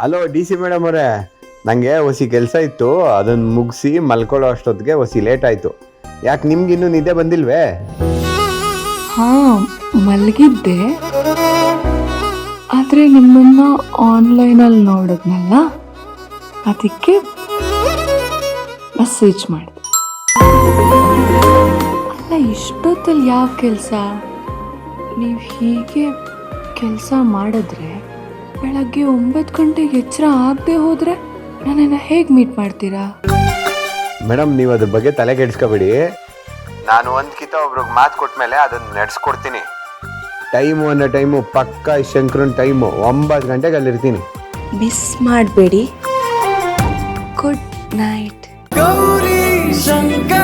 Hello D C madam ಅವರೇ. ನನಗೆ ಒಸಿ ಕೆಲಸ ಇತ್ತು. ಅದನ್ನು ಮುಗಿಸಿ ಮಲ್ಕೊಳ್ಳೋ ಅಷ್ಟೊತ್ತಿಗೆ ಒಸಿ ಲೇಟ್ ಆಯಿತು. ಯಾಕೆ ನಿಮ್ಗಿನ್ನೂ ನಿದ್ದೆ ಬಂದಿಲ್ವೇ? ಹಾ, ಮಲಗಿದ್ದೆ. ಆದರೆ ನಿಮ್ಮನ್ನ ಆನ್ಲೈನಲ್ಲಿ ನೋಡಿದ್ನಲ್ಲ? ಅದಕ್ಕೆ ಮೆಸೇಜ್ ಮಾಡಿದೆ. ಅಲ್ಲ, ಇಷ್ಟೊತ್ತಲ್ಲಿ ಯಾವ ಕೆಲಸ? ನೀವು ಹೀಗೆ ಕೆಲಸ ಮಾಡಿದ್ರೆ ಬೆಳಗ್ಗೆ ಒಂಬತ್ತು ಗಂಟೆಗೆ ಎಚ್ಚರ ಆಗದೆ ಹೋದರೆ ನನ್ನನ್ನು ಹೇಗೆ ಮೀಟ್ ಮಾಡ್ತೀರಾ? ಮೇಡಮ್ ನೀವು ಅದ್ರ ಬಗ್ಗೆ ತಲೆ ಕೆಡಿಸ್ಕೋಬೇಡಿ ನಾನು ಒಂದು ಕಿತ ಒಬ್ರಿಗೆ ಮಾತು ಕೊಟ್ಮೇಲೆ ಅದನ್ನು ನಡೆಸ್ಕೊಡ್ತೀನಿ. ಟೈಮು ಅನ್ನೋ ಟೈಮು ಪಕ್ಕ ಶಂಕರನ್ ಟೈಮು ಒಂಬತ್ತು ಗಂಟೆಗೆ ಅಲ್ಲಿರ್ತೀನಿ. ಮಿಸ್ ಮಾಡಬೇಡಿ. Good night Gauri Shankara.